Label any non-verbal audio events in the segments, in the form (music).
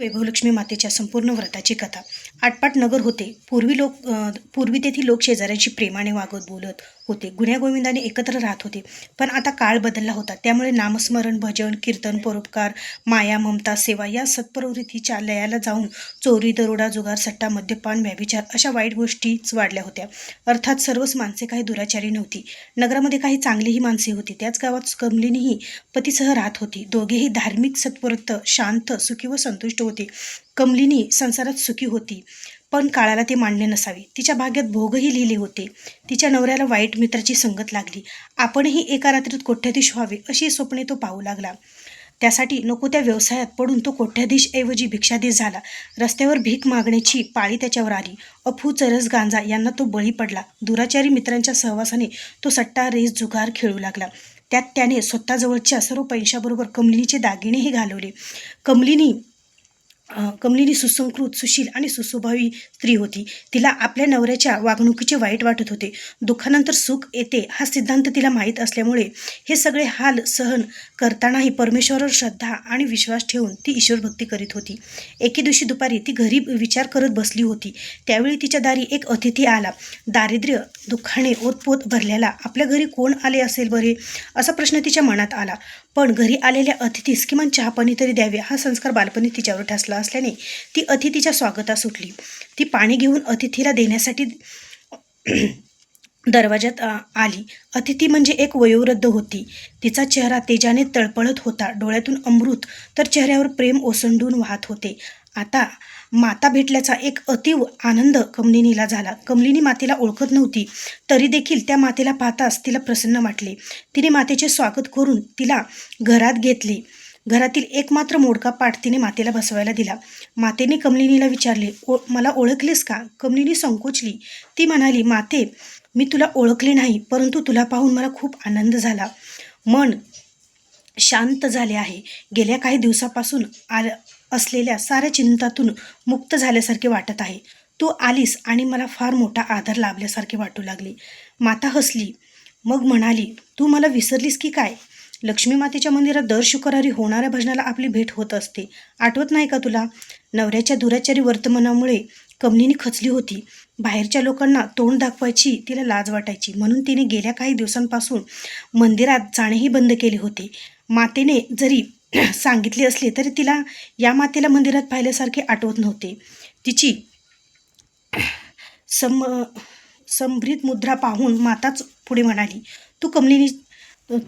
वैभवलक्ष्मी मातेच्या संपूर्ण व्रताची कथा. आटपाट नगर होते. पूर्वी लोक पूर्वी तेथील लोक शेजाऱ्यांशी प्रेमाने वागत बोलत होते. गुण्यागोविंदाने एकत्र राहत होते. पण आता काळ बदलला होता. त्यामुळे नामस्मरण भजन कीर्तन परोपकार माया ममता सेवा या सत्प्रवृत्तीच्या लयाला जाऊन चोरी दरोडा जुगार सट्टा मद्यपान व्याभिचार अशा वाईट गोष्टीच वाढल्या होत्या. अर्थात सर्वच माणसे काही दुराचारी नव्हती. नगरामध्ये काही चांगलीही माणसे होती. त्याच गावात कमलिनीही पतीसह राहत होती. दोघेही धार्मिक सत्प्रवृत्त शांत सुखी व संतुष्ट होते. कमलिनी संसारात सुखी होती. पण काळाला ते मांडले नसावे. तिच्या भाग्यात भोगही लिहिले होते. तिच्या नवऱ्याला वाईट मित्राची संगत लागली. आपणही एका रात्रीत कोट्याधीश व्हावे अशी स्वप्ने तो पाहू लागला. त्यासाठी नको त्या व्यवसायात पडून तो कोट्याधीश ऐवजी भिक्षाधीश झाला. रस्त्यावर भीक मागण्याची पाळी त्याच्यावर आली. अफू चरस गांजा यांना तो बळी पडला. दुराचारी मित्रांच्या सहवासाने तो सट्टा रेस जुगार खेळू लागला. त्यात त्याने स्वतःजवळच्या सर्व पैशाबरोबर कमलिनीचे दागिनेही घालवले. कमलिनी कमलिनी सुसंस्कृत सुशील आणि सुस्वभावी स्त्री होती. तिला आपल्या नवऱ्याच्या वागणुकीचे वाईट वाटत होते. दुःखानंतर सुख येते हा सिद्धांत तिला माहीत असल्यामुळे हे सगळे हाल सहन करतानाही परमेश्वरावर श्रद्धा आणि विश्वास ठेवून ती ईश्वरभक्ती करीत होती. एके दिवशी दुपारी ती घरी विचार करत बसली होती. त्यावेळी तिच्या दारी एक अतिथी आला. दारिद्र्य दुःखाने ओतपोत भरलेला आपल्या घरी कोण आले असेल बरे? असा प्रश्न तिच्या मनात आला. पण घरी आलेल्या अतिथीस किमान चहापाणी तरी द्यावे हा संस्कार बालपणी तिच्यावर ठसला असल्याने ती अतिथीच्या स्वागतास सुटली. ती पाणी घेऊन अतिथीला देण्यासाठी (clears throat) दरवाजात आली. अतिथी म्हणजे एक वयोवृद्ध होती. तिचा चेहरा तेजाने तळपळत होता. डोळ्यातून अमृत तर चेहऱ्यावर प्रेम ओसंडून वाहत होते. आता माता भेटल्याचा एक अतीव आनंद कमलिनीला झाला. कमलिनी मातेला ओळखत नव्हती तरी देखील त्या मातेला पाहताच तिला प्रसन्न वाटले. तिने मातेचे स्वागत करून तिला घरात घेतले. घरातील एकमात्र मोडका पाठ तिने मातेला बसवायला दिला. मातेने कमलिनीला विचारले ओ मला ओळखलेस का? कमलिनी संकोचली. ती म्हणाली माते मी तुला ओळखले नाही परंतु तुला पाहून मला खूप आनंद झाला. मन शांत झाले आहे. गेल्या काही दिवसापासून आल असलेल्या साऱ्या चिंतातून मुक्त झाल्यासारखे वाटत आहे. तू आलीस आणि मला फार मोठा आदर लाभल्यासारखे वाटू लागले. माता हसली. मग म्हणाली तू मला विसरलीस की काय? लक्ष्मी मातेच्या मंदिरात दर शुक्रवारी होणाऱ्या भजनाला आपली भेट होत असते. आठवत नाही का तुला? नवऱ्याच्या दुराचारी वर्तमानामुळे कमलिनी खचली होती. बाहेरच्या लोकांना तोंड दाखवायची तिला लाज वाटायची. म्हणून तिने गेल्या काही दिवसांपासून मंदिरात जाणेही बंद केले होते. मातेने जरी सांगितली असली तरी तिला या मातेला मंदिरात पाहिल्यासारखे आठवत नव्हते. तिची सम संभ्रित मुद्रा पाहून माताच पुढे म्हणाली तू कमलिनी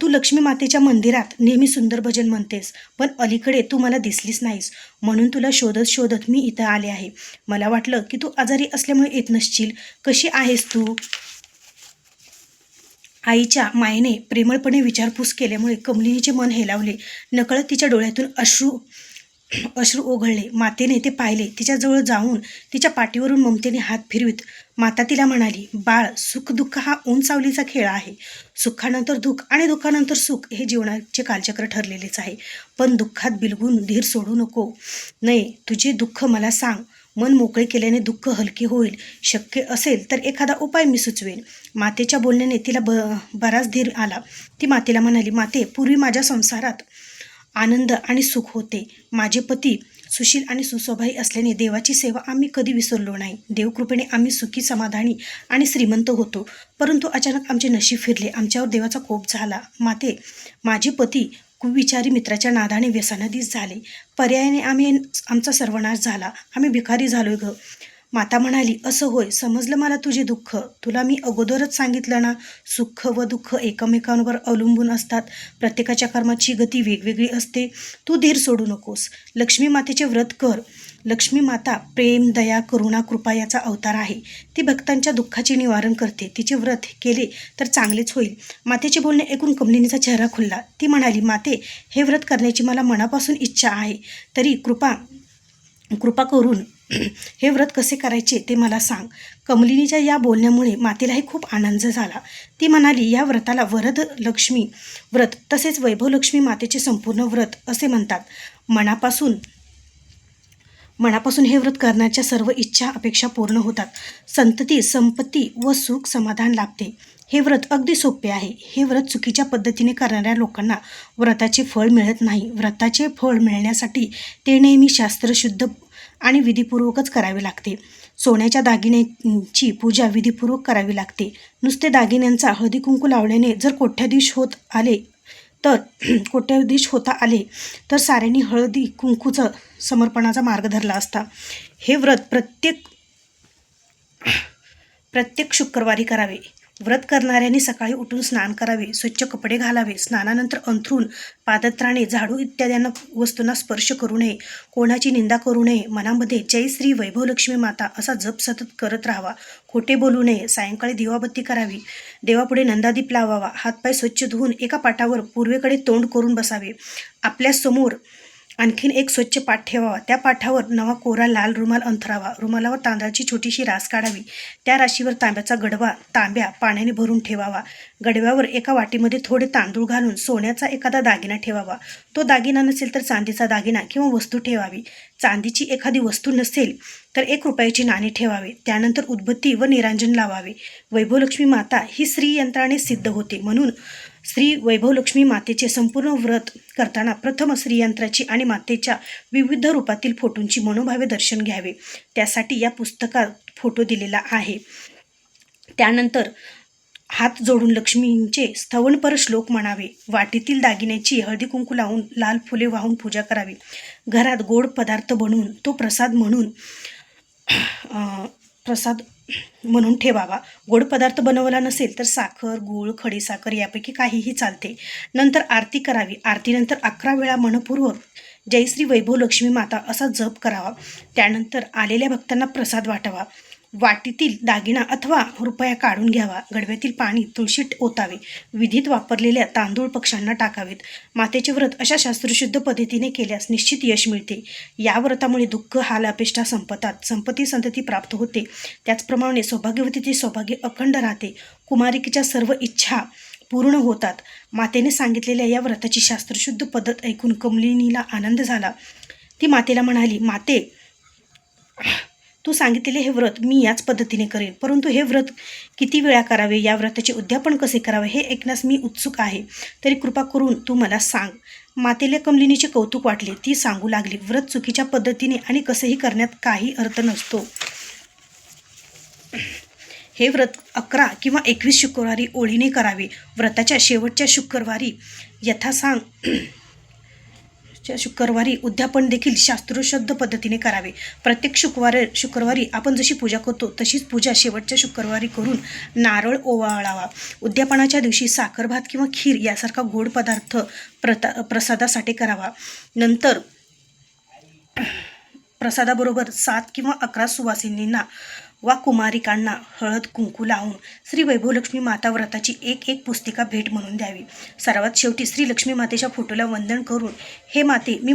तू लक्ष्मी मातेच्या मंदिरात नेहमी सुंदर भजन म्हणतेस पण अलीकडे तू मला दिसलीस नाहीस म्हणून तुला शोधत शोधत मी इथं आले आहे. मला वाटलं की तू आजारी असल्यामुळे येत नसशील. कशी आहेस तू? आईच्या मायेने प्रेमळपणे विचारपूस केल्यामुळे कमलिनीचे मन हेलावले. नकळत तिच्या डोळ्यातून अश्रू अश्रू ओघळले. मातेने ते पाहिले. तिच्याजवळ जाऊन तिच्या पाठीवरून ममतेने हात फिरवीत. माता तिला म्हणाली बाळ सुख दुःख हा ऊन खेळ आहे. सुखानंतर दुःख आणि दुःखानंतर सुख हे जीवनाचे कालचक्र ठरलेलेच आहे. पण दुःखात बिलगून धीर सोडू नको. नये तुझे दुःख मला सांग. मन मोकळे केल्याने दुःख हलके होईल शक्य असेल तर एखादा उपाय मी सुचवेन. मातेच्या बोलण्याने तिला ब बराच धीर आला. ती मातेला म्हणाली माते पूर्वी माझ्या संसारात आनंद आणि सुख होते. माझे पती सुशील आणि सुस्वभाई असल्याने देवाची सेवा आम्ही कधी विसरलो नाही. देवकृपेने आम्ही सुखी समाधानी आणि श्रीमंत होतो. परंतु अचानक आमचे नशीब फिरले. आमच्यावर देवाचा कोप झाला. माते माझे पती कुविचारी मित्राच्या नादाने व्यसनाधीश झाले. पर्यायाने आम्ही आमचा सर्वनाश झाला. आम्ही भिकारी झालो ग. माता म्हणाली असं होय समजलं मला तुझे दुःख. तुला मी अगोदरच सांगितलं ना सुख व दुःख एकमेकांवर अवलंबून असतात. प्रत्येकाच्या कर्माची गती वेगवेगळी असते. तू धीर सोडू नकोस. लक्ष्मी मातेचे व्रत कर. लक्ष्मी माता प्रेम दया करुणा कृपा याचा अवतार आहे. ती भक्तांच्या दुःखाचे निवारण करते. तिचे व्रत केले तर चांगलेच होईल. मातेचे बोलणे ऐकून कमलिनीचा चेहरा खुलला. ती म्हणाली माते हे व्रत करण्याची मला मनापासून इच्छा आहे. तरी कृपा कृपा करून (clears throat) हे व्रत कसे करायचे ते मला सांग. कमलिनीच्या या बोलण्यामुळे मातेलाही खूप आनंद झाला. ती म्हणाली या व्रताला वरद लक्ष्मी व्रत तसेच वैभवलक्ष्मी मातेचे संपूर्ण व्रत असे म्हणतात. मनापासून मनापासून हे व्रत करण्याच्या सर्व इच्छा अपेक्षा पूर्ण होतात. संतती संपत्ती व सुख समाधान लाभते. हे व्रत अगदी सोपे आहे. हे व्रत चुकीच्या पद्धतीने करणाऱ्या लोकांना व्रताचे फळ मिळत नाही. व्रताचे फळ मिळण्यासाठी ते नेहमी शास्त्रशुद्ध आणि विधीपूर्वकच करावे लागते. सोन्याच्या दागिन्यांची पूजा विधीपूर्वक करावी लागते. नुसते दागिन्यांचा हळदी कुंकू लावल्याने जर कोट्याधीश होत आले तर (clears throat) कोट्याधीश होता आले तर साऱ्यांनी हळदी कुंकूचं समर्पणाचा मार्ग धरला असता. हे व्रत प्रत्येक (clears throat) प्रत्येक शुक्रवारी करावे. व्रत करणाऱ्यांनी सकाळी उठून स्नान करावे स्वच्छ कपडे घालावे स्नानानंतर अंथरूण पादत्राणे झाडू इत्यादींना वस्तूंना स्पर्श करू नये कोणाची निंदा करू नये मनामध्ये जय श्री वैभवलक्ष्मी माता असा जप सतत करत राहावा खोटे बोलू नये सायंकाळी दिवाबत्ती करावी देवापुढे नंदादीप लावावा हातपाय स्वच्छ धुवून एका पाटावर पूर्वेकडे तोंड करून बसावे आपल्यासमोर आणखीन एक स्वच्छ पाठ ठेवावा. त्या पाठावर नवा कोरा लाल रुमाल अंथरावा. रुमालावर तांदळाची छोटीशी रास काढावी. त्या राशीवर तांब्याचा गडवा तांब्या पाण्याने भरून ठेवावा. गडव्यावर एका वाटीमध्ये थोडे तांदूळ घालून सोन्याचा एखादा दागिना ठेवावा. तो दागिना नसेल तर चांदीचा दागिना किंवा वस्तू ठेवावी. चांदीची एखादी वस्तू नसेल तर एक रुपयाची नाणी ठेवावे. त्यानंतर उद्बत्ती व निरांजन लावावे. वैभवलक्ष्मी माता ही स्त्री यंत्राने सिद्ध होते म्हणून श्री वैभवलक्ष्मी मातेचे संपूर्ण व्रत करताना प्रथम श्रीयंत्राची आणि मातेच्या विविध रूपातील फोटोंची मनोभावे दर्शन घ्यावे. त्यासाठी या पुस्तकात फोटो दिलेला आहे. त्यानंतर हात जोडून लक्ष्मींचे स्थवणपर श्लोक म्हणावे. वाटीतील दागिन्याची हळदी कुंकू लावून लाल फुले वाहून पूजा करावी. घरात गोड पदार्थ बनवून तो प्रसाद म्हणून प्रसाद म्हणून ठेवावा. गोड पदार्थ बनवला नसेल तर साखर गूळ खडीसाखर यापैकी काहीही चालते. नंतर आरती करावी. आरतीनंतर अकरा वेळा मनपूर्वक जयश्री वैभव लक्ष्मी माता असा जप करावा. त्यानंतर आलेल्या भक्तांना प्रसाद वाटावा. वाटीतील दागिना अथवा रुपया काढून घ्यावा. गडव्यातील पाणी तुळशीत ओतावे. विधीत वापरलेल्या तांदूळ पक्ष्यांना टाकावेत. मातेचे व्रत अशा शास्त्रशुद्ध पद्धतीने केल्यास निश्चित यश मिळते. या व्रतामुळे दुःख हाल अपेष्टा संपतात. संपत्ती संतती प्राप्त होते. त्याचप्रमाणे सौभाग्यवतीचे सौभाग्य अखंड राहते. कुमारिकेच्या सर्व इच्छा पूर्ण होतात. मातेने सांगितलेल्या या व्रताची शास्त्रशुद्ध पद्धत ऐकून कमलिनीला आनंद झाला. ती मातेला म्हणाली माते तू सांगितलेले हे व्रत मी याच पद्धतीने करेन. परंतु हे व्रत किती वेळा करावे? या व्रताचे उद्यापन कसे करावे? हे ऐकण्यास मी उत्सुक आहे. तरी कृपा करून तू मला सांग. मातेला कमलिनीचे कौतुक वाटले. ती सांगू लागली व्रत चुकीच्या पद्धतीने आणि कसंही करण्यात काही अर्थ नसतो. हे व्रत अकरा किंवा एकवीस शुक्रवारी ओळीने करावे. व्रताच्या शेवटच्या शुक्रवारी यथासांग सांग. शुक्रवारी उद्यापन देखील शास्त्रोशुद्ध पद्धतीने करावे. प्रत्येक शुक्रवार शुक्रवारी आपण जशी पूजा करतो तशीच पूजा शेवटच्या शुक्रवारी करून नारळ ओवाळावा. उद्यापनाच्या दिवशी साखर भात किंवा खीर यासारखा गोड पदार्थ प्रता प्रसादासाठी करावा. नंतर प्रसादाबरोबर सात किंवा अकरा सुवासिनींना वा कुमारिकांना हळद कुंकू लावून श्री वैभवलक्ष्मी माता व्रताची एक एक पुस्तिका भेट म्हणून द्यावी. सर्वात शेवटी श्री लक्ष्मी मातेच्या फोटोला वंदन करून हे माते मी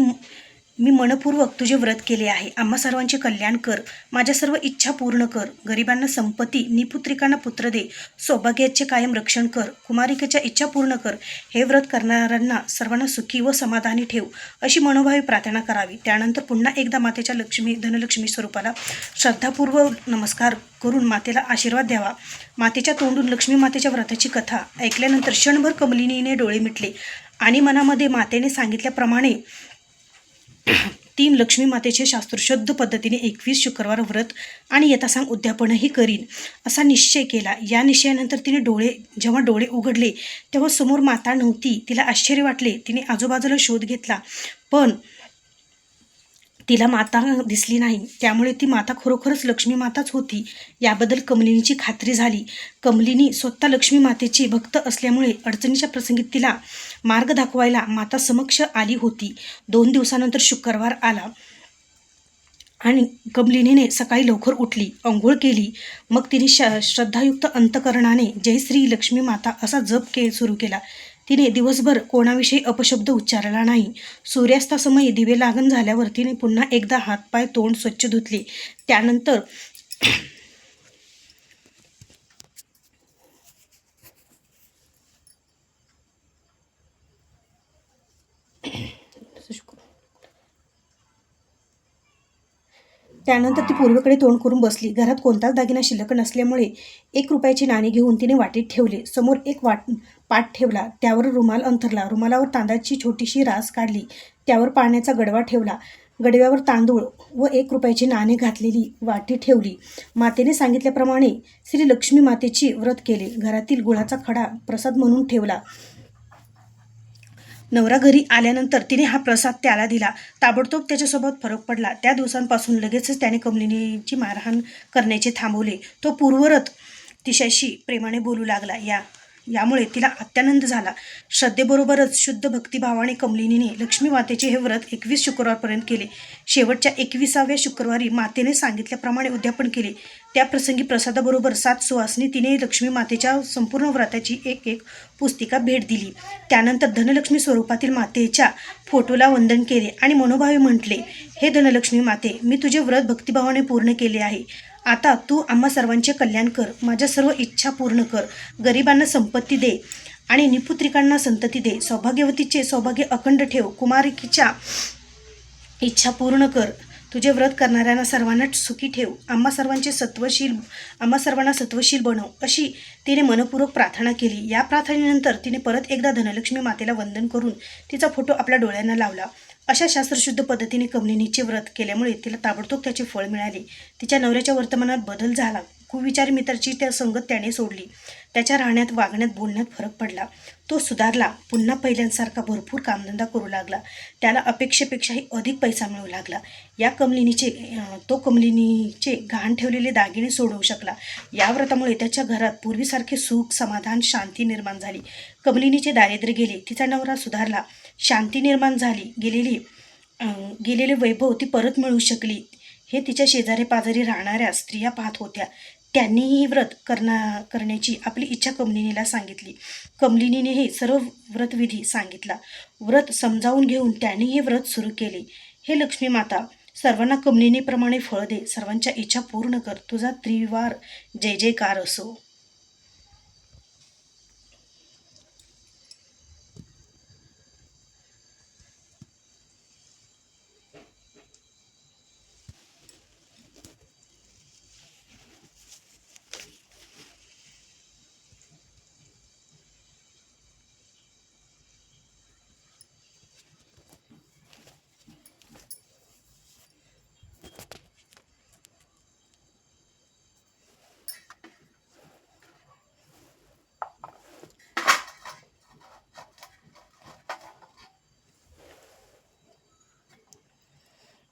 मी मनपूर्वक तुझे व्रत केले आहे. आम्हा सर्वांचे कल्याण कर. माझ्या सर्व इच्छा पूर्ण कर. गरिबांना संपत्ती निपुत्रिकांना पुत्र दे. सौभाग्याचे कायम रक्षण कर. कुमारिकेच्या इच्छा पूर्ण कर. हे व्रत करणाऱ्यांना सर्वांना सुखी व समाधानी ठेव अशी मनोभावी प्रार्थना करावी. त्यानंतर पुन्हा एकदा मातेच्या लक्ष्मी धनलक्ष्मी स्वरूपाला श्रद्धापूर्वक नमस्कार करून मातेला आशीर्वाद द्यावा. मातेच्या तोंडून लक्ष्मी मातेच्या व्रताची कथा ऐकल्यानंतर क्षणभर कमलिनीने डोळे मिटले आणि मनामध्ये मातेने सांगितल्याप्रमाणे तीन लक्ष्मी मातेचे शास्त्रशुद्ध पद्धतीने एकवीस शुक्रवार व्रत आणि यथासांग उद्यापनही करीन असा निश्चय केला. या निश्चयानंतर तिने डोळे जेव्हा डोळे उघडले तेव्हा समोर माता नव्हती. तिला आश्चर्य वाटले. तिने आजूबाजूला शोध घेतला. पण तिला माता दिसली नाही. त्यामुळे ती माता खरोखरच लक्ष्मी माताच होती. याबद्दल कमलिनीची खात्री झाली. कमलिनी स्वतः लक्ष्मी मातेची भक्त असल्यामुळे अडचणीच्या प्रसंगी तिला मार्ग दाखवायला माता समक्ष आली होती. दोन दिवसानंतर शुक्रवार आला आणि कमलिनीने सकाळी लवकर उठली अंघोळ केली. मग तिने श श्रद्धायुक्त अंतकरणाने जय श्री लक्ष्मी माता असा जप के सुरू केला. तिने दिवसभर कोणाविषयी अपशब्द उच्चारला नाही. सूर्यास्तासमयी दिवे लागण झाल्यावर तिने पुन्हा एकदा हातपाय तोंड स्वच्छ धुतले. त्यानंतर त्यानंतर ती पूर्वेकडे तोंड करून बसली. घरात कोणताच दागिना शिल्लक नसल्यामुळे एक रुपयाची नाणी घेऊन तिने वाटीत ठेवले. समोर एक वाट पाट ठेवला. त्यावर रुमाल अंथरला. रुमालावर तांदळाची छोटीशी रास काढली. त्यावर पाण्याचा गडवा ठेवला. गडव्यावर तांदूळ व एक रुपयाची नाणे घातलेली वाटी ठेवली. मातेने सांगितल्याप्रमाणे श्री लक्ष्मी मातेची व्रत केले. घरातील गुळाचा खडा प्रसाद म्हणून ठेवला. नवरा घरी आल्यानंतर तिने हा प्रसाद त्याला दिला. ताबडतोब त्याच्यासोबत फरक पडला. त्या दिवसांपासून लगेचच त्याने कमलिनीची मारहाण करण्याचे थांबवले. तो पूर्वरत तिच्याशी प्रेमाने बोलू लागला. या यामुळे तिला अत्यानंद झाला. श्रद्धेबरोबरच शुद्ध भक्तिभावाने कमलिनीने लक्ष्मी मातेचे हे व्रत एकवीस शुक्रवारपर्यंत केले. शेवटच्या एकविसाव्या शुक्रवारी मातेने सांगितल्याप्रमाणे उद्यापन केले. त्या प्रसंगी प्रसादाबरोबर सात सुवासनी तिने लक्ष्मी मातेच्या संपूर्ण व्रताची एक एक पुस्तिका भेट दिली. त्यानंतर धनलक्ष्मी स्वरूपातील मातेच्या फोटोला वंदन केले आणि मनोभावे म्हटले हे धनलक्ष्मी माते मी तुझे व्रत भक्तिभावाने पूर्ण केले आहे. आता तू आम्हा सर्वांचे कल्याण कर माझ्या सर्व इच्छा पूर्ण कर. गरिबांना संपत्ती दे आणि निपुत्रिकांना संतती दे. सौभाग्यवतीचे सौभाग्य अखंड ठेव. कुमारिकीच्या इच्छा पूर्ण कर. तुझे व्रत करणाऱ्यांना सर्वांना सुखी ठेव. आम्हा सर्वांचे सत्वशील आम्हा सर्वांना सत्वशील बनव अशी तिने मनपूर्वक प्रार्थना केली. या प्रार्थनेनंतर तिने परत एकदा धनलक्ष्मी मातेला वंदन करून तिचा फोटो आपल्या डोळ्यांना लावला. अशा शास्त्रशुद्ध पद्धतीने कमलिनीचे व्रत केल्यामुळे तिला ताबडतोब त्याचे फळ मिळाले. तिच्या नवऱ्याच्या वर्तमानात बदल झाला. कुविचारी मित्राची त्या संगत त्याने सोडली. त्याच्या राहण्यात वागण्यात बोलण्यात फरक पडला. तो सुधारला. पुन्हा पहिल्यांसारखा भरपूर कामधंदा करू लागला. त्याला अपेक्षेपेक्षाही अधिक पैसा मिळू लागला. या कमलिनीचे तो कमलिनीचे घाण ठेवलेले दागिने सोडवू शकला. या व्रतामुळे त्याच्या घरात पूर्वीसारखे सुख समाधान शांती निर्माण झाली. कमलिनीचे दारिद्र्य गेले. तिचा नवरा सुधारला. शांती निर्माण झाली. गेलेली गेलेले वैभव ती परत मिळू शकली. हे तिच्या शेजारी पाजारी राहणाऱ्या स्त्रिया पाहत होत्या. त्यांनीही व्रत करणा करण्याची आपली इच्छा कमलिनीला सांगितली. कमलिनीने हे सर्व व्रतविधी सांगितला. व्रत समजावून घेऊन त्यांनी हे व्रत सुरू केले. हे लक्ष्मी माता सर्वांना कमलिनीप्रमाणे फळ दे. सर्वांच्या इच्छा पूर्ण कर. तुझा त्रिवार जय जयकार असो.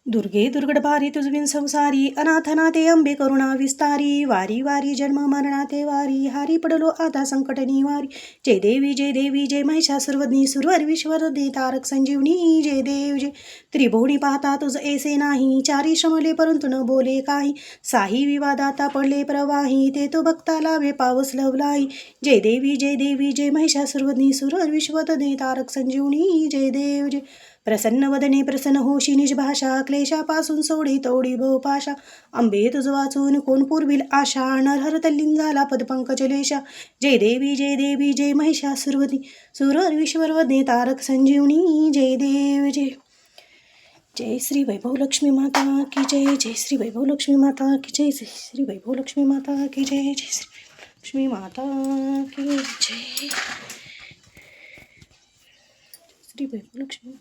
दुर्गे दुर्गडभारी तुझविन संसारी अनाथनाथे अंबे करुणा विस्तारी वारी वारी जन्म मरणाते वारी हारी पडलो आता संकट निवारी जय देवी जय देवी जय महिषासुरवदनी सुरवर विश्वर दे तारक संजीवनी जय देव जय. त्रिभुवनी पाहता तुझ ऐसे नाही चारी श्रमले परंतु न बोले काही. साही विवादाता पडले प्रवाही ते तो भक्ता लाभे पावस लवलाई. जय देवी जय देवी जय महिषासुरवदनी सुरवर विश्वत दे तारक संजीवनी जय देव जय. प्रसन्न वदने प्रसन्न होशी निज भाषा क्लेशापासून सोडी तोडी भोपाशा अंबे तुझ वाचून कोण पूर्वील आशा? नरहर तल्लिंगाला पदपंकजलेशा जय देवी जय देवी जय महिषासुरवती. सुरर सुरवर वदने तारक संजीवनी. जय देव जय. जय श्री वैभव लक्ष्मी माता की जय. जय श्री वैभव लक्ष्मी माता की जय. जय श्री वैभव लक्ष्मी माता की जय. जय श्री लक्ष्मी माता की जय. श्री वैभव लक्ष्मी